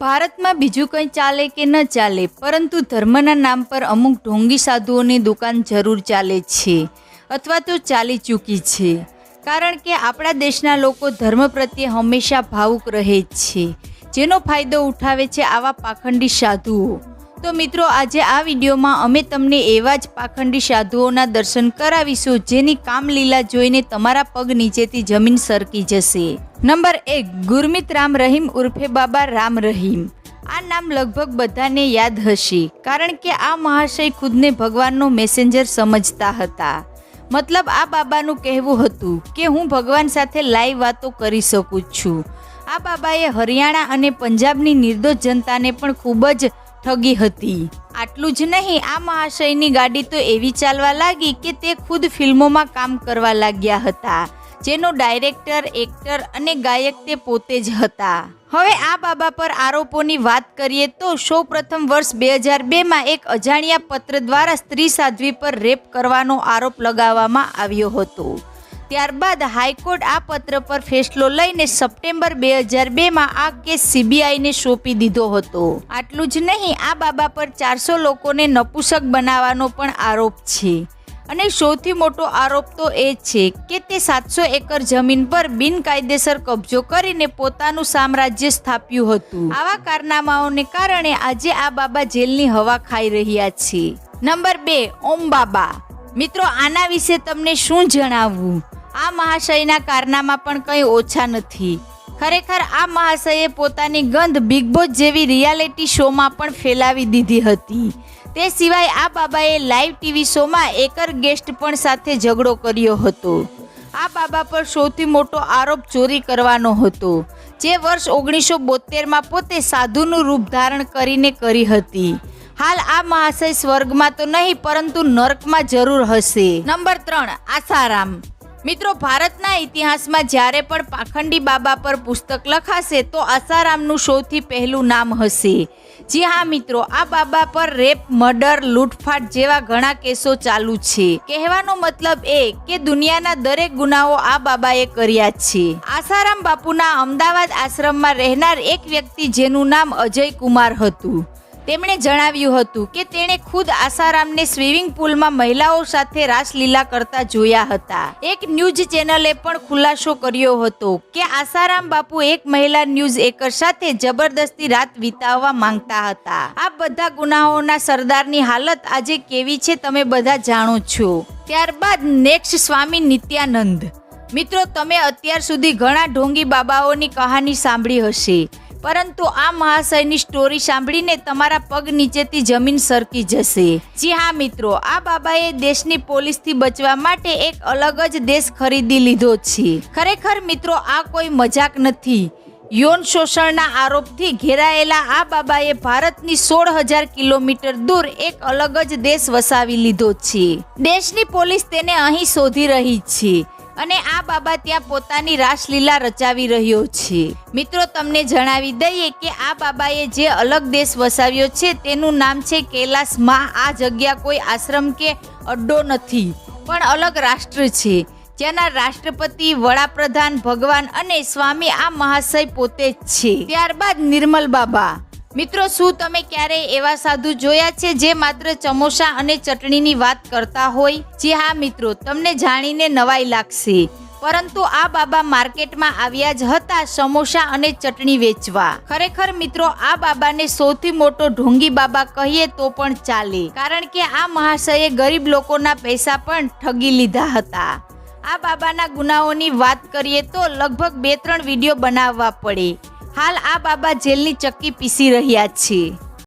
ભારતમાં બીજું કંઈ ચાલે કે ન ચાલે, પરંતુ ધર્મના નામ પર અમુક ઢોંગી સાધુઓની દુકાન જરૂર ચાલે છે, અથવા તો ચાલી ચૂકી છે. કારણ કે આપણા દેશના લોકો ધર્મ પ્રત્યે હંમેશા ભાવુક રહે છે, જેનો ફાયદો ઉઠાવે છે આવા પાખંડી સાધુઓ. તો મિત્રો, આજે આ વિડીયોમાં અમે તમને એવા જ પાખંડી સાધુઓના દર્શન કરાવીશું, જેની કામલીલા જોઈને તમારા પગ નીચેથી જમીન સરકી જશે. નંબર એક, ગુરમિત રામ રહીમ ઉર્ફે બાબા રામ રહીમ. આ નામ લગભગ બધાને યાદ હશે, કારણ કે આ મહાશય ખુદને ભગવાનનો મેસેન્જર સમજતા હતા. મતલબ આ બાબાનું કહેવું હતું કે, હું ભગવાન સાથે લાઈવ વાતો કરી શકું છું. આ બાબાએ હરિયાણા અને પંજાબની નિર્દોષ જનતાને પણ ખૂબ જ ઠગી હતી. આટલું જ નહીં, આ મહાશયની ગાડી તો એવી ચાલવા લાગી કે તે ખુદ ફિલ્મોમાં કામ કરવા લાગ્યા હતા, જેનો ડાયરેક્ટર, એક્ટર અને ગાયક તે પોતે જ હતા. હવે આ બાબા પર આરોપોની વાત કરીએ તો સૌ પ્રથમ વર્ષ બે હજાર બેમાં એક અજાણ્યા પત્ર દ્વારા સ્ત્રી સાધ્વી પર રેપ કરવાનો આરોપ લગાવવામાં આવ્યો હતો. ત્યારબાદ હાઈકોર્ટ આ પત્ર પર ફેસલો લઈને સપ્ટેમ્બર બે હજાર બેમાં આ કેસ સીબીઆઈને સોંપી દીધો હતો. આટલું જ નહીં, આ બાબા પર ચારસો લોકોને નપુસક બનાવવાનો પણ આરોપ છે. અને સૌથી મોટો આરોપ તો એ છે કે તે સાતસો એકર જમીન પર બિનકાયદેસર કબજો કરીને પોતાનું સામ્રાજ્ય સ્થાપ્યું હતું. આવા કારનામાઓને કારણે આજે આ બાબા જેલની હવા ખાઈ રહ્યા છે. નંબર બે, ઓમ બાબા. મિત્રો, આના વિશે તમને શું જણાવવું? આ મહાશયના કારનામા પણ કંઈ ઓછા નથી. ખરેખર આ મહાશયે પોતાની ગંધ બિગ બોસ જેવી રિયાલિટી શોમાં પણ ફેલાવી દીધી હતી. તે સિવાય આ બાબાએ લાઈવ ટીવી શોમાં એકર ગેસ્ટ પણ સાથે ઝઘડો કર્યો હતો. આ બાબા પર સૌથી મોટો આરોપ ચોરી કરવાનો હતો, જે વર્ષ ઓગણીસો બોતેરમાં પોતે સાધુનું રૂપ ધારણ કરીને કરી હતી. હાલ આ મહાશય સ્વર્ગમાં તો નહીં, પરંતુ નર્કમાં જરૂર હશે. નંબર ત્રણ, આસારામ. મિત્રો, ભારતના ઇતિહાસમાં જ્યારે પણ પાખંડી બાબા પર પુસ્તક લખાશે, તો આસારામનું સૌથી પહેલું નામ હશે. જી હા, મિત્રો, આ બાબા પર રેપ, મર્ડર, લૂંટફાટ જેવા ઘણા કેસો ચાલુ છે. કહેવાનો મતલબ એ કે દુનિયાના દરેક ગુનાઓ આ બાબાએ કર્યા છે. આસારામ બાપુના અમદાવાદ આશ્રમમાં રહેનાર એક વ્યક્તિ જેનું નામ અજય કુમાર હતું. તેમણે જણાવ્યું હતું કે તેણે ખુદ આસારામને સ્વિમિંગ પુલમાં મહિલાઓ સાથે રાસલીલા કરતા જોયા હતા. એક ન્યૂઝ ચેનલે પણ ખુલાસો કર્યો હતો કે આસારામ બાપુ એક મહિલા ન્યૂઝ એકર સાથે જબરદસ્તી રાત વિતાવવા માંગતા હતા. આ બધા ગુનાઓના સરદારની હાલત આજે કેવી છે તમે બધા જાણો છો. ત્યારબાદ નેક્સ્ટ સ્વામી નિત્યાનંદ. મિત્રો, તમે અત્યાર સુધી ઘણા ઢોંગી બાબાઓની કહાની સાંભળી હશે. પરંતુ આ મહાશયની સ્ટોરી સાંભળીને તમારા પગ નીચેથી જમીન સરકી જશે. જી હા મિત્રો, આ બાબાએ દેશની પોલીસથી બચવા માટે એક અલગ જ દેશ ખરીદી લીધો છે. ખરેખર મિત્રો, આ કોઈ મજાક નથી. યૌન શોષણના આરોપથી ઘેરાયેલા આ બાબાએ ભારતની સોળ હજાર કિલોમીટર દૂર એક અલગ જ દેશ વસાવી લીધો છે. દેશની પોલીસ તેને અહીં શોધી રહી છે. અને આ બાબા ત્યાં પોતાની રાસલીલા રચાવી રહ્યો છે. મિત્રો, તમને જણાવી દઈએ કે આ બાબાએ જે અલગ દેશ વસાવ્યો છે, તેનું નામ છે કૈલાસમાં આ જગ્યા કોઈ આશ્રમ કે અડ્ડો નથી, પણ અલગ રાષ્ટ્ર છે. જેના રાષ્ટ્રપતિ, વડાપ્રધાન, ભગવાન અને સ્વામી આ મહાશય પોતે જ છે. ત્યારબાદ નિર્મલ બાબા. મિત્રો, શું તમે ક્યારેય એવા સાધુ જોયા છે જે માત્ર ચમોસા અને ચટણીની વાત કરતા હોય? જે હા, મિત્રો, તમને જાણીને નવાઈ લાગશે. પરંતુ આ બાબા માર્કેટમાં આવ્યા જ હતા સમોસા અને ચટણી વેચવા. ખરેખર, મિત્રો, આ બાબાને સૌથી મોટો ઢોંગી બાબા કહીએ તો પણ ચાલે. કારણ કે આ મહાશયે ગરીબ લોકોના પૈસા પણ ઠગી લીધા હતા. આ બાબાના ગુનાઓની વાત કરીએ તો લગભગ બે ત્રણ વીડિયો બનાવવા પડે. હાલ આ બાબા જેલની ચક્કી પીસી રહ્યા છે